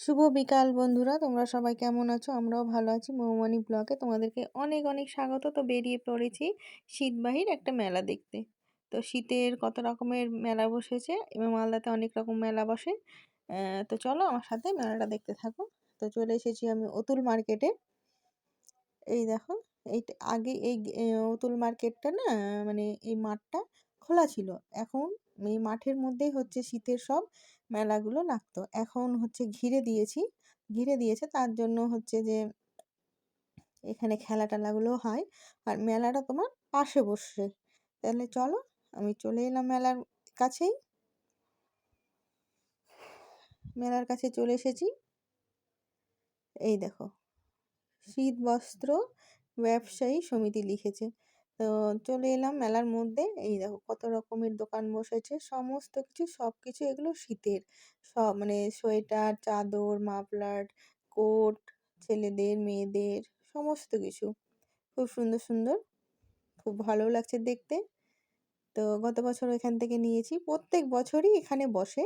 শুভ বিকাল বন্ধুরা, তোমরা সবাই কেমন আছো? আমরাও ভালো আছি। মৌমানি ব্লগে তোমাদেরকে অনেক অনেক স্বাগত। তো বেরিয়ে পড়েছি শীতবাহির একটা মেলা দেখতে। তো শীতের কত রকমের মেলা বসেছে এবং মালদাতে অনেক রকম মেলা বসে। তো চলো আমার সাথে মেলাটা দেখতে থাকো। তো চলে এসেছি আমি অতুল মার্কেটে। এই দেখো এই আগে এই অতুল মার্কেটটা না মানে এই মাঠটা খোলা ছিল। এখন এই মাঠের মধ্যেই হচ্ছে শীতের সব মেলাগুলো লাগতো এখন হচ্ছে ঘিরে দিয়েছি। ঘিরে দিয়েছে তার জন্য হচ্ছে যে এখানে খেলা টেলাগুলো হয় আর মেলাটা তোমার পাশে বসছে তাহলে চলো, আমি চলে এলাম মেলার কাছেই। মেলার কাছে চলে এসেছি। এই দেখো শীত বস্ত্র ব্যবসায়ী সমিতি লিখেছে। তো চলে এলাম মেলার মধ্যে। এই দেখো কত রকমের দোকান বসেছে। সমস্ত কিছু সব কিছু এগুলো শীতের। সব মানে সোয়েটার, চাদর, মাফলার, কোট, ছেলেদের, মেয়েদের, সমস্ত কিছু। খুব সুন্দর সুন্দর। খুব ভালো লাগছে দেখতে। তো গত বছর এখান থেকে নিয়েছি। প্রত্যেক বছরই এখানে বসে।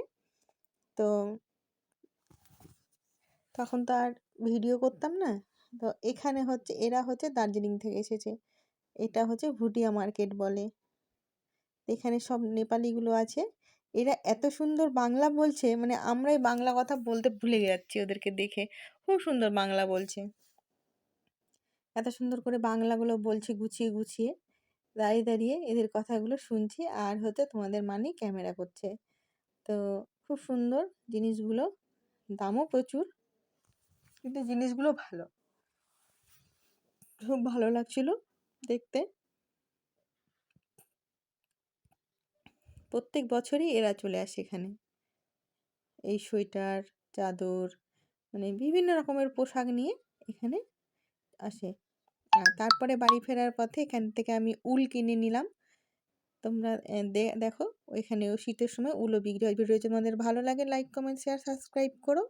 তো তখন তো আর ভিডিও করতাম না। তো এখানে হচ্ছে, এরা হচ্ছে দার্জিলিং থেকে এসেছে। এটা হচ্ছে ভুটিয়া মার্কেট বলে। এখানে সব নেপালিগুলো আছে। এরা এত সুন্দর বাংলা বলছে মানে আমরাই বাংলা কথা বলতে ভুলে যাচ্ছি ওদেরকে দেখে। খুব সুন্দর বাংলা বলছে। এত সুন্দর করে বাংলাগুলো বলছে গুছিয়ে গুছিয়ে, দাঁড়িয়ে দাঁড়িয়ে এদের কথাগুলো শুনছি আর হতে তোমাদের মানি ক্যামেরা করছে। তো খুব সুন্দর জিনিসগুলো, দামও প্রচুর, কিন্তু জিনিসগুলো ভালো। খুব ভালো লাগছিল। দেখতে। প্রত্যেক বছরই এরা চলে আসে এখানে। এই সোয়েটার, চাদর মানে বিভিন্ন রকমের পোশাক নিয়ে এখানে আসে। তারপরে বাড়ি ফেরার পথে এখান থেকে আমি উল কিনে নিলাম। তোমরা দেখো ওইখানেও শীতের সময় উলও বিক্রি হয়। ভিডিও যদি তোমাদের ভালো লাগে লাইক কমেন্ট শেয়ার সাবস্ক্রাইব করো।